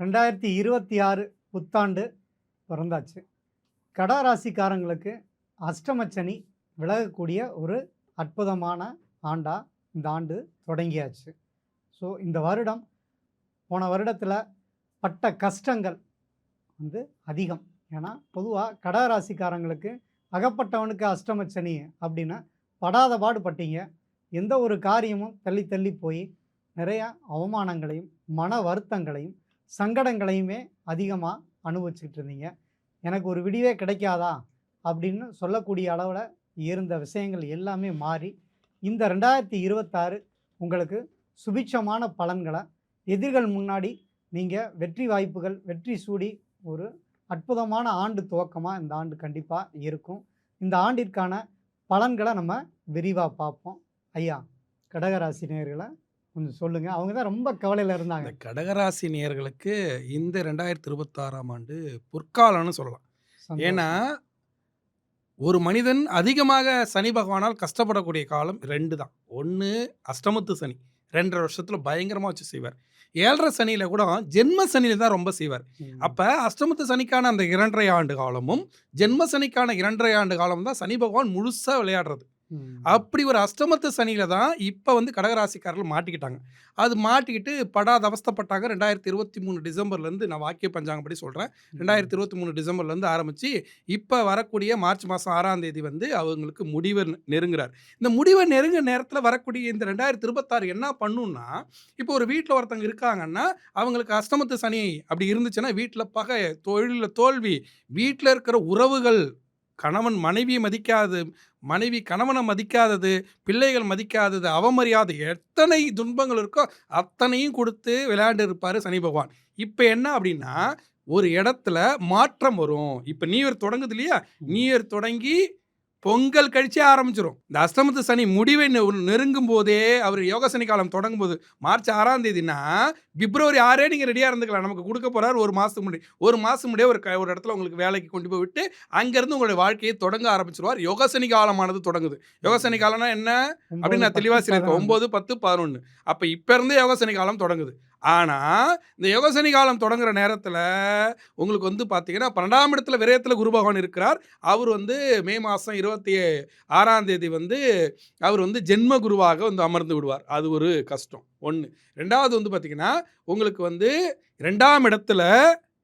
ரெண்டாயிரத்தி இருபத்தி ஆறு புத்தாண்டு பிறந்தாச்சு. கடகராசிக்காரங்களுக்கு அஷ்டமச்சனி விலகக்கூடிய ஒரு அற்புதமான ஆண்டாக இந்த ஆண்டு தொடங்கியாச்சு. ஸோ இந்த வருடம் போன வருடத்தில் பட்ட கஷ்டங்கள் வந்து அதிகம். ஏன்னா பொதுவாக கடகராசிக்காரங்களுக்கு அகப்பட்டவனுக்கு அஷ்டமச்சனி அப்படின்னு படாத பாடுபட்டீங்க. எந்த ஒரு காரியமும் தள்ளி தள்ளி போய் நிறையா அவமானங்களையும் மன வருத்தங்களையும் சங்கடங்களையுமே அதிகமாக அனுபவிச்சுக்கிட்டு இருந்தீங்க எனக்கு ஒரு விடிவே கிடைக்காதா? அப்படின்னு சொல்லக்கூடிய அளவில் இருந்த விஷயங்கள் எல்லாமே மாறி இந்த ரெண்டாயிரத்தி இருபத்தாறு உங்களுக்கு சுபிட்சமான பலன்களை எதிர்கள் முன்னாடி நீங்கள் வெற்றி வாய்ப்புகள் வெற்றி சூடி ஒரு அற்புதமான ஆண்டு துவக்கமாக இந்த ஆண்டு கண்டிப்பாக இருக்கும். இந்த ஆண்டிற்கான பலன்களை நம்ம விரிவாக பார்ப்போம். ஐயா கடகராசினியர்களை கொஞ்சம் சொல்லுங்கள் அவங்க தான் ரொம்ப கவலையில் இருந்தாங்க. இந்த கடகராசி நேயர்களுக்கு இந்த ரெண்டாயிரத்தி இருபத்தாறாம் ஆண்டு பொற்காலம்னு சொல்லலாம். சந்தோஷம். ஏன்னா ஒரு மனிதன் அதிகமாக சனி பகவானால் கஷ்டப்படக்கூடிய காலம் ரெண்டு தான். ஒன்று அஷ்டமத்து சனி. ரெண்டரை வருஷத்தில் பயங்கரமாக வச்சு செய்வார். ஏழரை சனியில் கூட ஜென்ம சனியில் தான் ரொம்ப செய்வார். ம். அப்போ அஷ்டமத்து சனிக்கான அந்த இரண்டரை ஆண்டு காலமும் ஜென்ம சனிக்கான இரண்டரை ஆண்டு காலம் தான் சனி பகவான் முழுசாக விளையாடுறது. அப்படி ஒரு அஷ்டமத்து சனியில தான் இப்போ வந்து கடகராசிக்காரர்கள் மாட்டிக்கிட்டாங்க. அது மாட்டிக்கிட்டு படாத அவஸ்தைப்பட்டாங்க. ரெண்டாயிரத்தி இருபத்தி மூணு டிசம்பர்லேருந்து நான் வாக்கிய பஞ்சாங்கப்படி சொல்கிறேன் ரெண்டாயிரத்தி இருபத்தி மூணு டிசம்பர்லேருந்து ஆரம்பித்து இப்போ வரக்கூடிய மார்ச் மாதம் ஆறாம் தேதி வந்து அவங்களுக்கு முடிவை நெருங்குறார். இந்த முடிவை நெருங்க நேரத்தில் வரக்கூடிய இந்த ரெண்டாயிரத்தி இருபத்தாறு என்ன பண்ணுன்னா இப்போ ஒரு வீட்டில் ஒருத்தங்க இருக்காங்கன்னா அவங்களுக்கு அஷ்டமத்து சனி அப்படி இருந்துச்சுன்னா வீட்டில் பகை தொழிலில் தோல்வி வீட்டில் இருக்கிற உறவுகள் கணவன் மனைவியை மதிக்காது மனைவி கணவனை மதிக்காதது பிள்ளைகள் மதிக்காதது அவமரியாதை எத்தனை துன்பங்கள் இருக்கோ அத்தனையும் கொடுத்து விளையாண்டு இருப்பார் சனி பகவான். இப்போ என்ன அப்படின்னா ஒரு இடத்துல மாற்றம் வரும். இப்போ நியூ இயர் தொடங்குது இல்லையா? நியூ இயர் தொடங்கி பொங்கல் கழிச்சே ஆரம்பிச்சிரும். இந்த அஷ்டமத்து சனி முடிவை நெருங்கும் போதே அவர் யோக சனி காலம் தொடங்கும் போது மார்ச் ஆறாம் தேதினா பிப்ரவரி ஆறே நீங்கள் ரெடியாக இருந்துக்கலாம். நமக்கு கொடுக்க போறாரு ஒரு மாதத்துக்கு முன்னாடி. ஒரு மாதம் முன்னாடியே ஒரு ஒரு இடத்துல உங்களுக்கு வேலைக்கு கொண்டு போய் விட்டு அங்கேருந்து உங்களுடைய வாழ்க்கையை தொடங்க ஆரம்பிச்சிருவார். யோக சனி காலமானது தொடங்குது. யோக சனி காலம்னா என்ன? அப்படின்னு நான் தெளிவாக சொல்லியிருக்கேன். ஒம்பது பத்து பதினொன்று அப்போ இப்போ இருந்தே யோக சனி காலம் தொடங்குது. ஆனால் இந்த யோகசனி காலம் தொடங்குற நேரத்தில் உங்களுக்கு வந்து பார்த்தீங்கன்னா பன்னெண்டாம் இடத்துல விரயத்தில் குரு பகவான் இருக்கிறார். அவர் வந்து மே மாதம் இருபத்தி ஆறாம் தேதி வந்து அவர் வந்து ஜென்ம குருவாக வந்து அமர்ந்து விடுவார். அது ஒரு கஷ்டம். ஒன்று ரெண்டாவது வந்து பார்த்தீங்கன்னா உங்களுக்கு வந்து ரெண்டாம் இடத்துல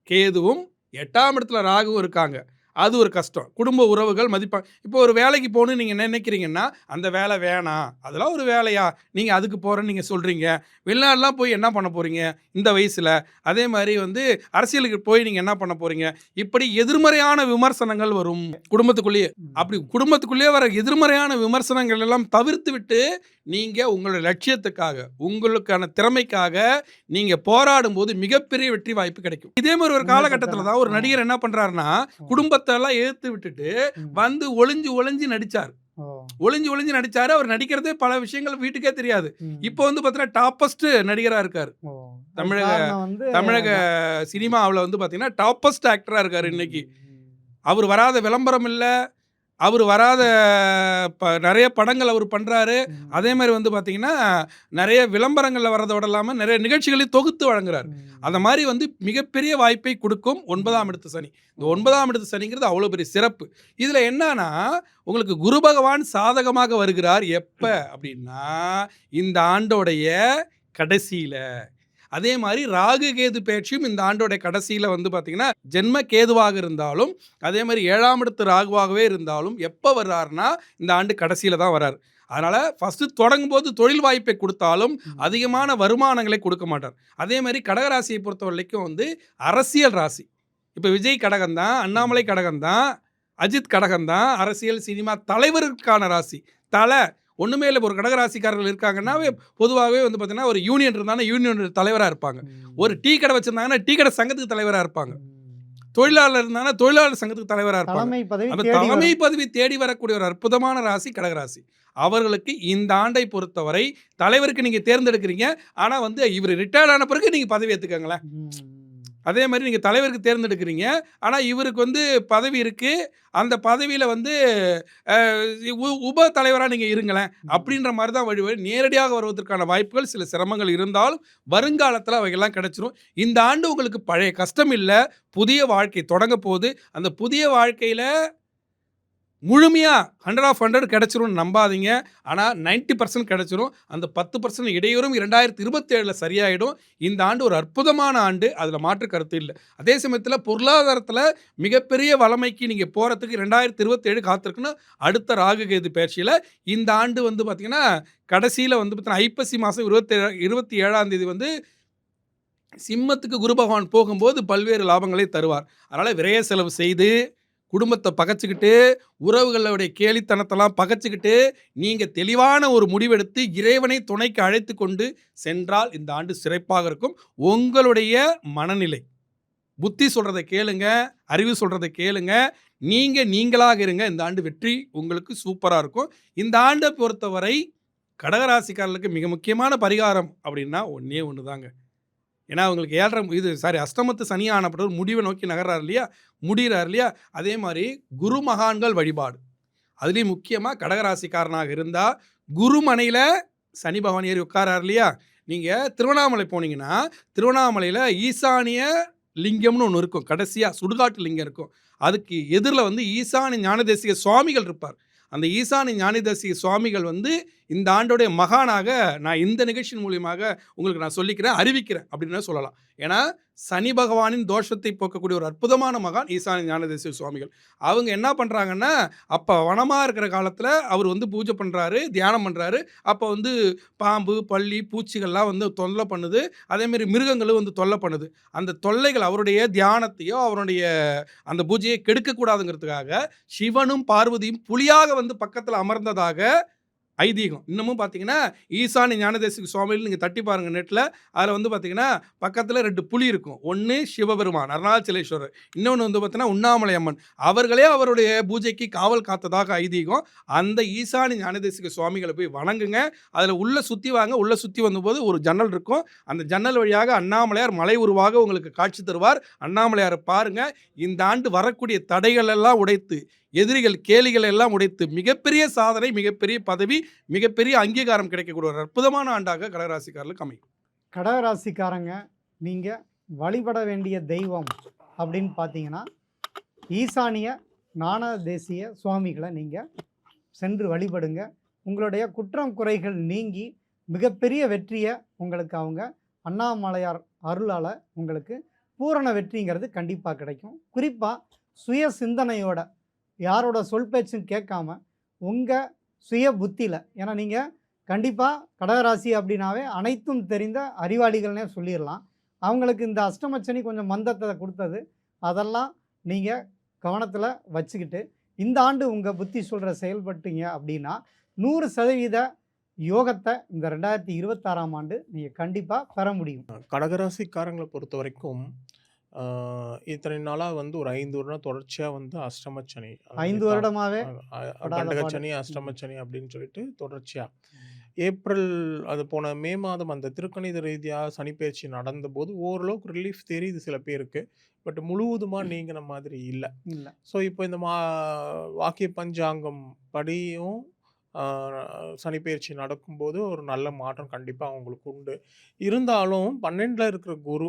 கேதுவும் எட்டாம் இடத்துல ராகுவும் இருக்காங்க. அது ஒரு கஷ்டம். குடும்ப உறவுகள் மதிப்பாங்க இப்போ ஒரு வேலைக்கு போகணும்னு நீங்கள் நினைக்கிறீங்கன்னா அந்த வேலை வேணாம். அதெல்லாம் ஒரு வேலையா? நீங்கள் அதுக்கு போகிறேன்னு நீங்கள் சொல்கிறீங்க வெளிநாடுலாம் போய் என்ன பண்ண போகிறீங்க இந்த வயசில். அதே மாதிரி வந்து அரசியலுக்கு போய் நீங்கள் என்ன பண்ண போகிறீங்க இப்படி எதிர்மறையான விமர்சனங்கள் வரும். குடும்பத்துக்குள்ளேயே. அப்படி குடும்பத்துக்குள்ளேயே வர எதிர்மறையான விமர்சனங்கள் எல்லாம் தவிர்த்து விட்டு நீங்கள் உங்களுடைய லட்சியத்துக்காக உங்களுக்கான திறமைக்காக நீங்கள் போராடும் போது மிகப்பெரிய வெற்றி வாய்ப்பு கிடைக்கும். இதே மாதிரி ஒரு காலகட்டத்தில் தான் ஒரு. நடிகர் என்ன பண்ணுறாருன்னா குடும்பத்தை எல்லாம் எதிர்த்து விட்டுட்டு. வந்து ஒளிஞ்சு ஒளிஞ்சு நடிச்சார். ஒளிஞ்சு ஒளிஞ்சு நடிச்சாரு அவர் நடிக்கிறதே பல விஷயங்கள் வீட்டுக்கே தெரியாது. இப்போ வந்து பார்த்தீங்கன்னா டாப்பஸ்ட் நடிகராக இருக்கார் தமிழக- தமிழக சினிமாவில் வந்து பார்த்தீங்கன்னா டாப்பஸ்ட் ஆக்டராக இருக்கார் இன்னைக்கு. அவர் வராத விளம்பரம் இல்லை அவர் வராத ப நிறைய படங்கள் அவர் பண்ணுறாரு. அதே மாதிரி வந்து பார்த்தீங்கன்னா நிறைய விளம்பரங்களில் வரதோட இல்லாமல் நிறைய நிகழ்ச்சிகளையும் தொகுத்து வழங்குறார். அந்த மாதிரி வந்து மிகப்பெரிய வாய்ப்பை கொடுக்கும் ஒன்பதாம் இடத்து சனி. இந்த ஒன்பதாம் இடத்து சனிங்கிறது அவ்வளோ பெரிய சிறப்பு. இதில் என்னன்னா உங்களுக்கு குரு பகவான் சாதகமாக வருகிறார் எப்போ அப்படின்னா இந்த ஆண்டோடைய கடைசியில். அதே மாதிரி ராகு கேது பேச்சும் இந்த ஆண்டோட கடைசியில் வந்து பார்த்தீங்கன்னா ஜென்ம கேதுவாக இருந்தாலும் அதே மாதிரி ஏழாம் இடத்து ராகுவாகவே இருந்தாலும் எப்போ வர்றாருன்னா இந்த ஆண்டு கடைசியில் தான் வர்றார். அதனால் ஃபஸ்ட்டு தொடங்கும் போது தொழில் வாய்ப்பை கொடுத்தாலும். அதிகமான வருமானங்களை கொடுக்க மாட்டார். அதே மாதிரி கடகராசியை பொறுத்த வரைக்கும் வந்து அரசியல் ராசி. இப்போ விஜய் கடகம் தான் அண்ணாமலை கடகம் தான் அஜித் கடகம் தான் அரசியல் சினிமா தலைவருக்கான ராசி. தலை ஒன்றுமே இல்லை. ஒரு கடகராசிக்காரர்கள் இருக்காங்கன்னா பொதுவாகவே வந்து பார்த்தீங்கன்னா ஒரு யூனியன் இருந்தாங்கன்னா யூனியன் தலைவராக இருப்பாங்க. ஒரு டீ கடை வச்சிருந்தாங்கன்னா டீ கடை சங்கத்துக்கு தலைவராக இருப்பாங்க. தொழிலாளர் இருந்தாங்கன்னா தொழிலாளர் சங்கத்துக்கு தலைவராக இருப்பாங்க. தலைமை பதவி தேடி வரக்கூடிய ஒரு அற்புதமான ராசி கடகராசி. அவர்களுக்கு இந்த ஆண்டை பொறுத்தவரை தலைவருக்கு நீங்க தேர்ந்தெடுக்கிறீங்க. ஆனா வந்து இவர் ரிட்டையர்ட் ஆன பிறகு நீங்க பதவி ஏத்துக்கங்களேன். ம். அதே மாதிரி நீங்கள் தலைவருக்கு தேர்ந்தெடுக்கிறீங்க. ஆனால் இவருக்கு வந்து பதவி இருக்குது அந்த பதவியில் வந்து உ- உப தலைவராக நீங்கள் இருங்களேன் அப்படின்ற மாதிரி தான் வழி வழி நேரடியாக வருவதற்கான வாய்ப்புகள் சில சிரமங்கள் இருந்தாலும் வருங்காலத்தில் அவைகள்லாம் கிடைச்சிரும். இந்த ஆண்டு உங்களுக்கு பழைய கஷ்டம் இல்லை புதிய வாழ்க்கை தொடங்க போகுது. அந்த புதிய வாழ்க்கையில் முழுமையாக ஹண்ட்ரட் ஆஃப் ஹண்ட்ரட் கிடச்சிரும்னு நம்பாதீங்க. ஆனால் 90% பர்சன்ட் கிடச்சிரும். அந்த பத்து பர்சன்ட் இடையூறும் இரண்டாயிரத்தி இருபத்தேழில் சரியாயிடும். இந்த ஆண்டு ஒரு அற்புதமான ஆண்டு. அதில் மாற்று கருத்து இல்லை. அதே சமயத்தில் பொருளாதாரத்தில் மிகப்பெரிய வளமைக்கு நீங்கள் போகிறதுக்கு ரெண்டாயிரத்தி இருபத்தேழு காத்திருக்குன்னு அடுத்த ராகு கேது பயிற்சியில் இந்த ஆண்டு வந்து பார்த்திங்கன்னா கடைசியில் வந்து பார்த்திங்கன்னா ஐப்பசி மாதம் இருபத்தேழு இருபத்தி ஏழாம் தேதி வந்து சிம்மத்துக்கு குரு பகவான் போகும்போது பல்வேறு லாபங்களை தருவார். அதனால் விரைய செலவு செய்து குடும்பத்தை பகைச்சிக்கிட்டு உறவுகளுடைய கேலித்தனத்தெல்லாம் பகைச்சிக்கிட்டு நீங்கள் தெளிவான ஒரு முடிவெடுத்து இறைவனை துணைக்கு அழைத்து கொண்டு சென்றால் இந்த ஆண்டு சிறப்பாக இருக்கும். உங்களுடைய மனநிலை. புத்தி சொல்கிறத கேளுங்க அறிவு சொல்கிறத கேளுங்க. நீங்கள் நீங்களாக இருங்க. இந்த ஆண்டு வெற்றி உங்களுக்கு சூப்பராக இருக்கும். இந்த ஆண்டை பொறுத்தவரை கடகராசிக்காரர்களுக்கு மிக முக்கியமான பரிகாரம் அப்படின்னா ஒன்றே ஒன்று தாங்க ஏன்னா அவங்களுக்கு ஏழரை இது சாரி அஷ்டமத்து சனி ஆனப்பட்ட ஒரு முடிவை நோக்கி நகர்றாரு இல்லையா? முடிகிறார் இல்லையா? அதே மாதிரி குரு மகான்கள் வழிபாடு. அதுலேயும் முக்கியமாக கடகராசிக்காரனாக இருந்தால் குருமனையில் சனி பகவான் ஏறி உட்காரார் இல்லையா? நீங்கள் திருவண்ணாமலை போனீங்கன்னா திருவண்ணாமலையில் ஈசானிய லிங்கம்னு ஒன்று இருக்கும். கடைசியாக சுடுகாட்டு லிங்கம் இருக்கும். அதுக்கு எதிரில் வந்து ஈசானி ஞானதேசிக சுவாமிகள் இருப்பார். அந்த ஈசானி ஞானதேசிக சுவாமிகள் வந்து இந்த ஆண்டோடைய மகானாக நான் இந்த நிகழ்ச்சியின் மூலியமாக உங்களுக்கு நான் சொல்லிக்கிறேன் அறிவிக்கிறேன் அப்படின்னு சொல்லலாம். ஏன்னா சனி பகவானின் தோஷத்தை போக்கக்கூடிய ஒரு அற்புதமான மகான் ஈசான ஞானதேசிக சுவாமிகள். அவங்க என்ன பண்ணுறாங்கன்னா அப்போ வனமாக இருக்கிற காலத்தில் அவர் வந்து பூஜை பண்ணுறாரு தியானம் பண்ணுறாரு அப்போ வந்து பாம்பு பள்ளி பூச்சிகள்லாம் வந்து தொல்லை பண்ணுது. அதேமாரி மிருகங்களும் வந்து தொல்லை பண்ணுது. அந்த தொல்லைகள் அவருடைய தியானத்தையோ அவருடைய அந்த பூஜையை கெடுக்கக்கூடாதுங்கிறதுக்காக சிவனும் பார்வதியும் புலியாக வந்து பக்கத்தில் அமர்ந்ததாக ஐதீகம். இன்னமும் பார்த்தீங்கன்னா ஈசானி ஞானதேசிக சுவாமியில் நீங்கள் தட்டி பாருங்கள் நெட்டில் அதில் வந்து பார்த்தீங்கன்னா பக்கத்தில் ரெண்டு புலி இருக்கும். ஒன்று சிவபெருமான் அருணாச்சலேஸ்வரர். இன்னொன்று வந்து பார்த்தீங்கன்னா உண்ணாமலை அம்மன். அவர்களே அவருடைய பூஜைக்கு காவல் காத்ததாக ஐதீகம். அந்த ஈசானி ஞானதேசிக சுவாமிகளை போய் வணங்குங்க. அதில் உள்ளே சுற்றி வாங்க. உள்ளே சுற்றி வந்தபோது ஒரு ஜன்னல் இருக்கும். அந்த ஜன்னல் வழியாக அண்ணாமலையார் மலை உருவாக உங்களுக்கு காட்சி தருவார். அண்ணாமலையாரை பாருங்கள் இந்த ஆண்டு வரக்கூடிய தடைகள் எல்லாம் உடைத்து எதிரிகள் கேலிகள் எல்லாம் உடைத்து மிகப்பெரிய சாதனை மிகப்பெரிய பதவி மிகப்பெரிய அங்கீகாரம் கிடைக்கக்கூடிய ஒரு அற்புதமான ஆண்டாக கடகராசிக்காரர்களுக்கு அமையும். கடகராசிக்காரங்க நீங்கள் வழிபட வேண்டிய தெய்வம் அப்படின்னு பார்த்தீங்கன்னா ஈசானிய நாண தேசிய சுவாமிகளை நீங்கள் சென்று வழிபடுங்க. உங்களுடைய குற்றம் குறைகள் நீங்கி மிகப்பெரிய வெற்றியை உங்களுக்கு அவங்க அண்ணாமலையார் அருளால் உங்களுக்கு பூரண வெற்றிங்கிறது கண்டிப்பாக கிடைக்கும். குறிப்பாக சுய சிந்தனையோட யாரோட சொல் பேச்சும் கேட்காம உங்கள் சுய புத்தியில் ஏன்னா நீங்கள் கண்டிப்பாக கடகராசி அப்படின்னாவே அனைத்தும் தெரிந்த அறிவாளிகள்னே சொல்லிடலாம். அவங்களுக்கு இந்த அஷ்டமச்சனி கொஞ்சம் மந்தத்தை கொடுத்தது. அதெல்லாம் நீங்கள் கவனத்தில் வச்சுக்கிட்டு இந்த ஆண்டு உங்கள் புத்தி சொல்கிற செயல்பட்டீங்க அப்படின்னா நூறு சதவீத யோகத்தை இந்த ரெண்டாயிரத்தி இருபத்தாறாம் ஆண்டு நீங்கள் கண்டிப்பாக பெற முடியும். கடகராசிக்காரங்களை பொறுத்த வரைக்கும் இத்தனை நாளாக வந்து ஒரு ஐந்து வருடம் தொடர்ச்சியாக வந்து அஷ்டமச்சனி ஐந்து வருடமாகவே கண்டகச்சனி. அஷ்டமச்சனி அப்படின்னு சொல்லிட்டு தொடர்ச்சியாக ஏப்ரல் அது போன மே மாதம் அந்த திருக்கணித ரீதியாக சனிப்பெயர்ச்சி நடந்தபோது ஓரளவுக்கு ரிலீஃப் தெரியுது சில பேருக்கு. பட் முழுவதுமாக நீங்கின மாதிரி இல்லை. இல்லை. ஸோ இப்போ இந்த மா வாக்கிய பஞ்சாங்கம் படியும் ஆஹ், சனிப்பெயர்ச்சி நடக்கும்போது ஒரு நல்ல மாற்றம் கண்டிப்பாக அவங்களுக்கு உண்டு. இருந்தாலும் பன்னெண்டில் இருக்கிற குரு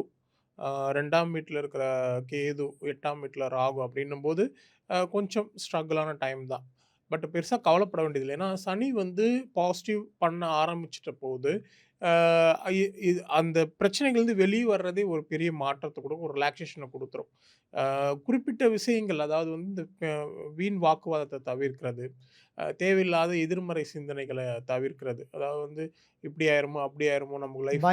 ரெண்டாம் வீட்டில் இருக்கிற கேது எட்டாம் வீட்டில் ராகு அப்படின்னும் போது கொஞ்சம் ஸ்ட்ரகிளான டைம் தான். பட் பெருசாக கவலைப்பட வேண்டியதில்லை. ஏன்னா சனி வந்து பாசிட்டிவ் பண்ண ஆரம்பிச்சிட்ட போது இது அந்த பிரச்சனைகள்லேருந்து வெளியே வர்றதே ஒரு பெரிய மாற்றத்தை கொடுக்கும் ஒரு ரிலாக்ஸேஷனை கொடுத்துரும். குறிப்பிட்ட விஷயங்கள் அதாவது வந்து இந்த வீண் வாக்குவாதத்தை தவிர்க்கிறது தேவையில்லாத எதிர்மறை சிந்தனைகளை தவிர்க்கிறது அதாவது வந்து இப்படி ஆயிருமோ அப்படி ஆயிருமோ நமக்கு லைஃப்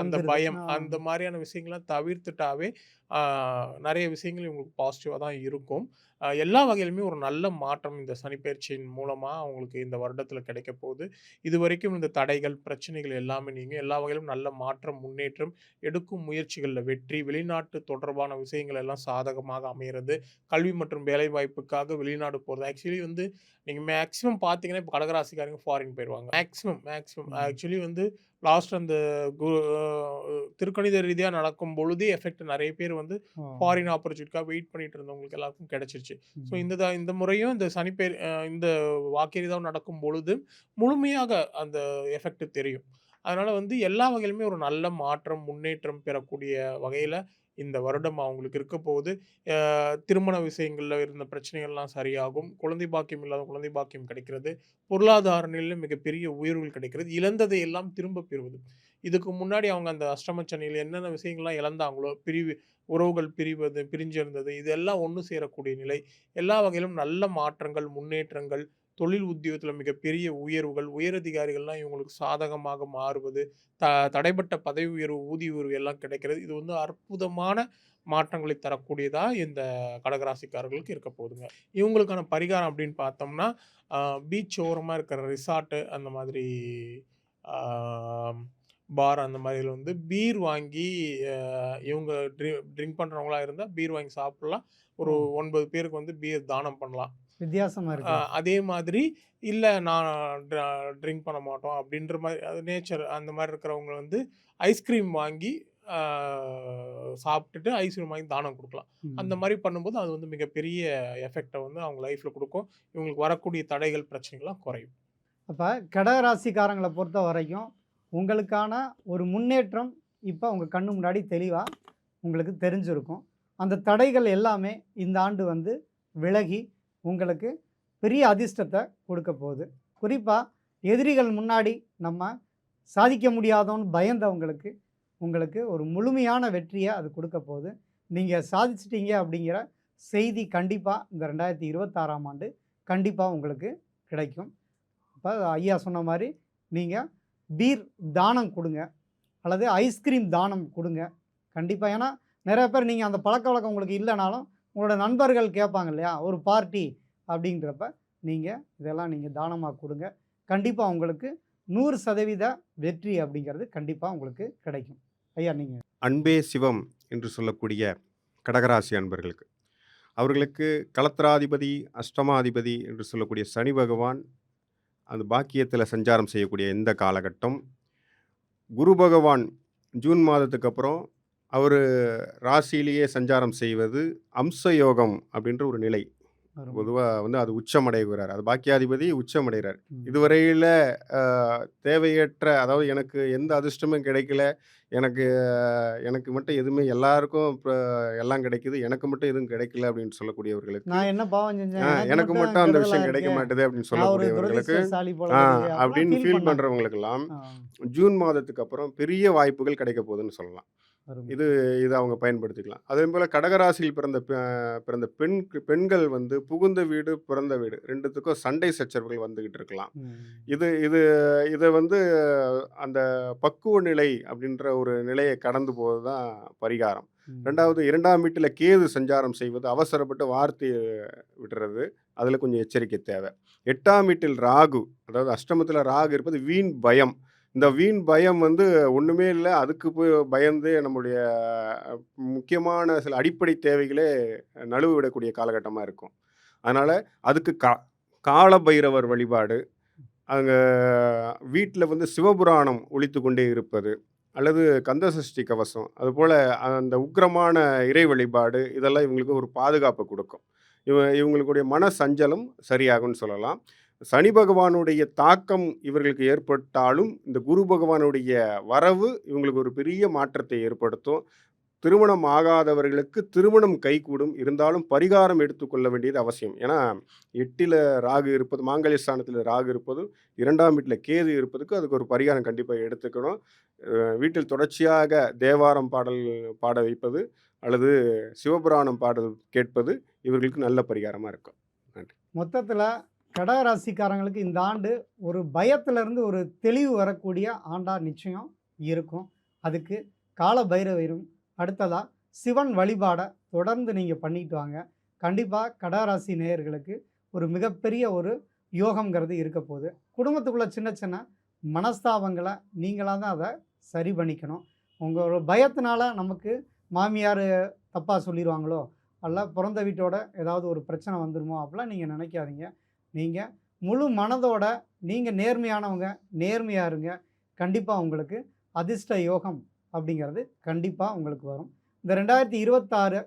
அந்த. பயம். அந்த மாதிரியான விஷயங்கள்லாம் தவிர்த்துட்டாவே நிறைய விஷயங்கள் இவங்களுக்கு பாசிட்டிவாக தான் இருக்கும் எல்லா வகையிலுமே ஒரு நல்ல மாற்றம் இந்த சனிப்பெயர்ச்சியின் மூலமாக அவங்களுக்கு இந்த வருடத்தில் கிடைக்க போகுது இது வரைக்கும் இந்த தடைகள் பிரச்சனைகள் எல்லாமே நீங்கள் எல்லா வகையிலும் நல்ல மாற்றம் முன்னேற்றம் எடுக்கும் முயற்சிகளில் வெற்றி வெளிநாட்டு தொடர்பான விஷயங்கள் எல்லாம் சாதகமாக அமைகிறது கல்வி மற்றும் வேலை வாய்ப்புக்காக வெளிநாடு போகிறது ஆக்சுவலி வந்து நீங்கள் மேக்ஸிமம் பார்த்தீங்கன்னா இப்போ கடகராசிக்காரங்க ஃபாரின் போயிடுவாங்க மேக்ஸிமம் மேக்ஸிமம். ஆக்சுவலி வந்து லாஸ்ட் அந்த கு திருக்கணித ரீதியாக நடக்கும் பொழுதே எஃபெக்ட் நிறைய பேர் வந்து. ஃபாரின் ஆப்பர்ச்சுனிட்டிக்காக வெயிட் பண்ணிட்டு இருந்தவங்களுக்கு எல்லாருக்கும் கிடைச்சிருச்சு ஸோ. இந்த த- இந்த முறையும் இந்த சனிப்பேர் இந்த வாக்கெரிதான் நடக்கும் பொழுது முழுமையாக அந்த எஃபெக்ட் தெரியும் அதனால் வந்து எல்லா வகையிலுமே ஒரு நல்ல மாற்றம் முன்னேற்றம் பெறக்கூடிய வகையில் இந்த வருடம் அவங்களுக்கு இருக்க போகுது. திருமண விஷயங்களில் இருந்த பிரச்சனைகள்லாம் சரியாகும். குழந்தை பாக்கியம் இல்லாத குழந்தை பாக்கியம் கிடைக்கிறது. பொருளாதார நிலையில் மிகப்பெரிய உயர்வுகள் கிடைக்கிறது. இழந்ததை எல்லாம் திரும்ப பெறுவது. இதுக்கு முன்னாடி அவங்க அந்த அஷ்டமச்சனையில் என்னென்ன விஷயங்கள்லாம் இழந்தாங்களோ பிரிவு உறவுகள் பிரிவது பிரிஞ்சிருந்தது இதெல்லாம் ஒன்று சேரக்கூடிய நிலை. எல்லா வகையிலும் நல்ல மாற்றங்கள் முன்னேற்றங்கள் தொழில் உத்தியோகத்தில் மிகப்பெரிய உயர்வுகள் உயரதிகாரிகள்லாம் இவங்களுக்கு சாதகமாக மாறுவது த தடைப்பட்ட பதவி உயர்வு ஊதிய உயர்வு எல்லாம் கிடைக்கிறது. இது வந்து அற்புதமான மாற்றங்களை தரக்கூடியதாக இந்த கடகராசிக்காரர்களுக்கு இருக்க போகுதுங்க. இவங்களுக்கான பரிகாரம் அப்படின்னு பார்த்தோம்னா பீச் ஓரமாக இருக்கிற ரிசார்ட்டு அந்த மாதிரி பார் அந்த மாதிரில வந்து பீர் வாங்கி இவங்க ட்ரி ட்ரிங்க் பண்ணுறவங்களா இருந்தால் பீர் வாங்கி சாப்பிடலாம். ஒரு. ஒன்பது பேருக்கு வந்து பீர் தானம் பண்ணலாம். வித்தியாசமா இருக்கு? அதே மாதிரி இல்லை நான் ட்ரிங்க் பண்ண மாட்டோம். அப்படின்ற மாதிரி அது நேச்சர் அந்த மாதிரி இருக்கிறவங்க வந்து ஐஸ்கிரீம் வாங்கி சாப்பிட்டுட்டு ஐஸ்கிரீம் வாங்கி தானம் கொடுக்கலாம். அந்த மாதிரி பண்ணும்போது அது வந்து மிகப்பெரிய எஃபெக்டை வந்து அவங்க லைஃப்பில் கொடுக்கும். இவங்களுக்கு வரக்கூடிய தடைகள் பிரச்சனைகள்லாம் குறையும். அப்போ கடகராசிக்காரங்களை பொறுத்த வரைக்கும் உங்களுக்கான ஒரு முன்னேற்றம் இப்போ உங்கள் கண்ணு முன்னாடி தெளிவாக உங்களுக்கு தெரிஞ்சிருக்கும். அந்த தடைகள் எல்லாமே இந்த ஆண்டு வந்து விலகி உங்களுக்கு பெரிய அதிர்ஷ்டத்தை கொடுக்க போகுது. குறிப்பாக எதிரிகள் முன்னாடி நம்ம சாதிக்க முடியாதோன்னு பயந்தவங்களுக்கு உங்களுக்கு ஒரு முழுமையான வெற்றியை அது கொடுக்க போகுது. நீங்கள் சாதிச்சிட்டீங்க அப்படிங்கிற செய்தி கண்டிப்பாக இந்த ரெண்டாயிரத்தி இருபத்தாறாம் ஆண்டு கண்டிப்பாக உங்களுக்கு கிடைக்கும். அப்போ ஐயா சொன்ன மாதிரி நீங்கள் பீர் தானம் கொடுங்க. அல்லது ஐஸ்கிரீம் தானம் கொடுங்க. கண்டிப்பாக ஏன்னா நிறைய பேர் நீங்கள் அந்த பழக்க வழக்கம் உங்களுக்கு இல்லைனாலும் உங்களோட நண்பர்கள் கேட்பாங்க இல்லையா? ஒரு பார்ட்டி அப்படிங்கிறப்ப நீங்கள் இதெல்லாம் நீங்கள் தானமாக கொடுங்க. கண்டிப்பாக உங்களுக்கு நூறு சதவீத வெற்றி அப்படிங்கிறது கண்டிப்பாக உங்களுக்கு கிடைக்கும். ஐயா நீங்கள் அன்பே சிவம் என்று சொல்லக்கூடிய கடகராசி அன்பர்களுக்கு. அவர்களுக்கு களத்திராதிபதி அஷ்டமாதிபதி என்று சொல்லக்கூடிய சனி பகவான் அந்த பாக்கியத்தில் சஞ்சாரம் செய்யக்கூடிய இந்த காலகட்டம். குரு பகவான் ஜூன் மாதத்துக்கு அப்புறம் அவர் ராசியிலேயே சஞ்சாரம் செய்வது அம்ச யோகம் அப்படின்ற ஒரு நிலை. பொதுவாக வந்து அது உச்சமடைகிறார். அது பாக்கியாதிபதி உச்சமடைகிறார். இதுவரையில் தேவையற்ற அதாவது எனக்கு எந்த அதிர்ஷ்டமும் கிடைக்கல. எனக்கு எனக்கு மட்டும் எதுவுமே எல்லாருக்கும் இப்போ எல்லாம் கிடைக்குது. எனக்கு மட்டும் எதுவும் கிடைக்கல அப்படின்னு சொல்லக்கூடியவர்களுக்கு நான் என்ன பாவம் செஞ்சேன்? எனக்கு மட்டும் அந்த விஷயம் கிடைக்க. மாட்டுது அப்படின்னு சொல்லக்கூடியவர்களுக்கு அப்படின்னு ஃபீல். பண்ணுறவங்களுக்கெல்லாம் ஜூன் மாதத்துக்கு அப்புறம் பெரிய வாய்ப்புகள் கிடைக்க போகுதுன்னு சொல்லலாம். இது இதை அவங்க பயன்படுத்திக்கலாம். அதே போல் கடகராசியில் பிறந்த பிறந்த பெண் பெண்கள் வந்து புகுந்த வீடு பிறந்த வீடு ரெண்டுத்துக்கும் சண்டை சச்சரவுகள் வந்துக்கிட்டு இருக்கலாம். இது இது இதை வந்து அந்த பக்குவ நிலை அப்படின்ற ஒரு நிலையை கடந்து போவது தான் பரிகாரம். ரெண்டாவது இரண்டாம் வீட்டில் கேது சஞ்சாரம் செய்வது அவசரப்பட்டு வார்த்தையை விடுறது அதில் கொஞ்சம் எச்சரிக்கை தேவை. எட்டாம் வீட்டில் ராகு அதாவது அஷ்டமத்தில் ராகு இருப்பது வீண் பயம். இந்த வீண் பயம் வந்து ஒன்றுமே இல்லை. அதுக்கு போய் பயந்து நம்முடைய முக்கியமான சில அடிப்படை தேவைகளே நழுவு விடக்கூடிய காலகட்டமாக இருக்கும். அதனால் அதுக்கு கா கால பைரவர் வழிபாடு அங்கே வீட்டில் வந்து சிவபுராணம் ஒழித்து கொண்டே இருப்பது அல்லது கந்தசஷ்டி கவசம் அதுபோல் அந்த உக்கிரமான இறை வழிபாடு இதெல்லாம் இவங்களுக்கு ஒரு பாதுகாப்பு கொடுக்கும். இவ இவங்களுடைய மன சஞ்சலம் சரியாகும்னு சொல்லலாம். சனி பகவானுடைய தாக்கம் இவர்களுக்கு ஏற்பட்டாலும் இந்த குரு பகவானுடைய வரவு இவங்களுக்கு ஒரு பெரிய மாற்றத்தை ஏற்படுத்தும். திருமணம் ஆகாதவர்களுக்கு திருமணம் கைகூடும். இருந்தாலும் பரிகாரம் எடுத்துக்கொள்ள வேண்டியது அவசியம். ஏன்னா எட்டில் ராகு இருப்பது மாங்கல்ய ஸ்தானத்தில் ராகு இருப்பது இரண்டாம் வீட்டில் கேது இருப்பதுக்கு அதுக்கு ஒரு பரிகாரம் கண்டிப்பாக எடுத்துக்கணும். வீட்டில் தொடர்ச்சியாக தேவாரம் பாடல் பாட வைப்பது அல்லது சிவபுராணம் பாடல் கேட்பது இவர்களுக்கு நல்ல பரிகாரமாக இருக்கும். நன்றி. மொத்தத்தில் கடகராசிக்காரங்களுக்கு இந்த ஆண்டு ஒரு பயத்திலிருந்து ஒரு தெளிவு வரக்கூடிய ஆண்டாக நிச்சயம் இருக்கும். அதுக்கு கால பைரவரும் அடுத்ததாக சிவன் வழிபாடை தொடர்ந்து நீங்கள் பண்ணிட்டு வாங்க. கண்டிப்பாக கடகராசி நேயர்களுக்கு ஒரு மிகப்பெரிய ஒரு யோகங்கிறது இருக்க போகுது. குடும்பத்துக்குள்ளே சின்ன சின்ன மனஸ்தாபங்களை நீங்களாக தான் அதை சரி பண்ணிக்கணும். உங்களோட பயத்தினால நமக்கு மாமியார் தப்பாக சொல்லிடுவாங்களோ அல்ல பிறந்த வீட்டோட ஏதாவது ஒரு பிரச்சனை வந்துடுமோ அப்படிலாம் நீங்கள் நினைக்காதீங்க. நீங்கள் முழு மனதோட நீங்கள் நேர்மையானவங்க நேர்மையாக இருங்க கண்டிப்பாக உங்களுக்கு அதிர்ஷ்ட யோகம் அப்படிங்கிறது கண்டிப்பாக உங்களுக்கு வரும். இந்த ரெண்டாயிரத்தி இருபத்தாறு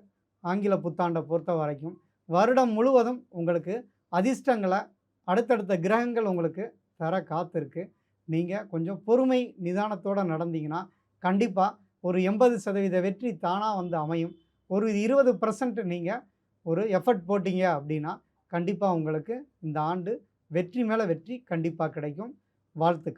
ஆங்கில புத்தாண்டை பொறுத்த வரைக்கும் வருடம் முழுவதும் உங்களுக்கு அதிர்ஷ்டங்களை அடுத்தடுத்த கிரகங்கள் உங்களுக்கு தர காத்திருக்கு. நீங்கள் கொஞ்சம் பொறுமை நிதானத்தோடு நடந்தீங்கன்னா கண்டிப்பாக ஒரு எண்பது சதவீத வெற்றி தானாக வந்து அமையும். ஒரு இருபது பர்சன்ட் நீங்கள் ஒரு எஃபர்ட் போட்டீங்க அப்படின்னா கண்டிப்பாக உங்களுக்கு இந்த ஆண்டு வெற்றி மேலே வெற்றி கண்டிப்பாக கிடைக்கும். வாழ்த்துக்கள்.